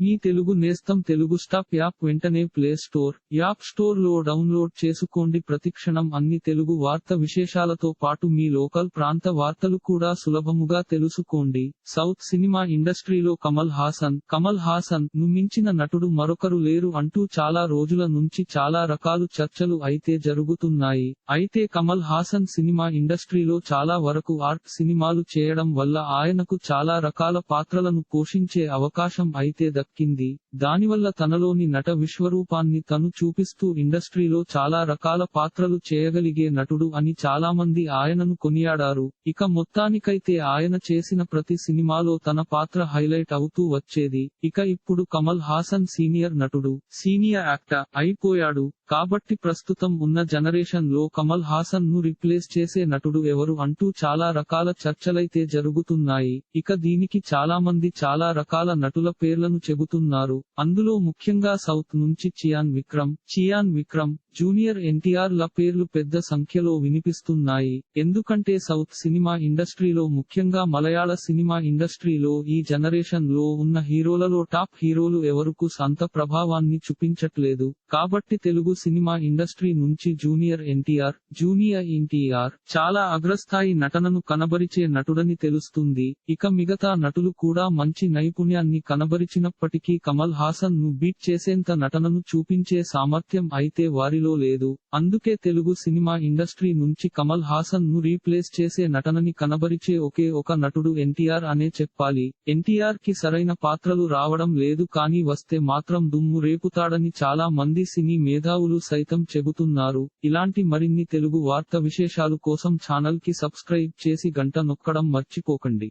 మీ తెలుగు నేస్తం Telugu stop app వెంటనే play store app స్టోర్లో డౌన్లోడ్ చేసుకోండి. ప్రతిక్షణం అన్ని తెలుగు వార్త విశేషాలతో పాటు మీ లోకల్ ప్రాంత వార్తలు కూడా సులభముగా తెలుసుకోండి. సౌత్ సినిమా ఇండస్ట్రీలో కమల్ హాసన్ కమల్ హాసన్ను మించిన నటుడు మరొకరు లేరు అంటూ చాలా రోజుల నుంచి చాలా రకాలు చర్చలు అయితే జరుగుతున్నాయి. అయితే కమల్ హాసన్ సినిమా ఇండస్ట్రీలో చాలా వరకు ఆర్ట్ సినిమాలు చేయడం వల్ల ఆయనకు చాలా రకాల పాత్రలను పోషించే అవకాశం అయితే దక్కింది. దానివల్ల తనలోని నట విశ్వరూపాన్ని తను చూపిస్తూ ఇండస్ట్రీలో చాలా రకాల పాత్రలు చేయగలిగే నటుడు అని చాలా మంది ఆయనను కొనియాడారు. ఇక మొత్తానికైతే ఆయన చేసిన ప్రతి సినిమాలో తన పాత్ర హైలైట్ అవుతూ వచ్చేది. ఇక ఇప్పుడు కమల్ హాసన్ సీనియర్ నటుడు సీనియర్ యాక్టర్ అయిపోయాడు. కాబట్టి ప్రస్తుతం ఉన్న జనరేషన్లో కమల్ హాసన్ను రిప్లేస్ చేసే నటుడు ఎవరు అంటూ చాలా రకాల చర్చలైతే జరుగుతున్నాయి. ఇక దీనికి చాలా మంది చాలా రకాల నటుల పేర్లను చెబుతున్నారు అందులో ముఖ్యంగా సౌత్ నుంచి చియాన్ విక్రమ్ చియాన్ విక్రమ్ జూనియర్ ఎన్టీఆర్ ల పేర్లు పెద్ద సంఖ్యలో వినిపిస్తున్నాయి. ఎందుకంటే సౌత్ సినిమా ఇండస్ట్రీలో ముఖ్యంగా మలయాళ సినిమా ఇండస్ట్రీలో ఈ జనరేషన్లో ఉన్న హీరోలలో టాప్ హీరోలు ఎవరుకు సంత ప్రభావాన్ని చూపించట్లేదు. కాబట్టి తెలుగు సినిమా ఇండస్ట్రీ నుంచి జూనియర్ ఎన్టీఆర్ జూనియర్ ఎన్టీఆర్ చాలా అగ్రస్థాయి నటనను కనబరిచే నటుడని తెలుస్తుంది. ఇక మిగతా నటులు కూడా మంచి నైపుణ్యాన్ని కనబరిచిన ఇప్పటికీ కమల్ హాసన్ను బీట్ చేసేంత నటనను చూపించే సామర్థ్యం అయితే వారిలో లేదు. అందుకే తెలుగు సినిమా ఇండస్ట్రీ నుంచి కమల్ హాసన్ను రీప్లేస్ చేసే నటనని కనబరిచే ఒకే ఒక నటుడు ఎన్టీఆర్ అనే చెప్పాలి. ఎన్టీఆర్కి సరైన పాత్రలు రావడం లేదు కానీ వస్తే మాత్రం దుమ్ము రేపుతాడని చాలా మంది సినీ మేధావులు సైతం చెబుతున్నారు. ఇలాంటి మరిన్ని తెలుగు వార్త విశేషాలు కోసం ఛానల్కి సబ్స్క్రైబ్ చేసి గంట నొక్కడం మర్చిపోకండి.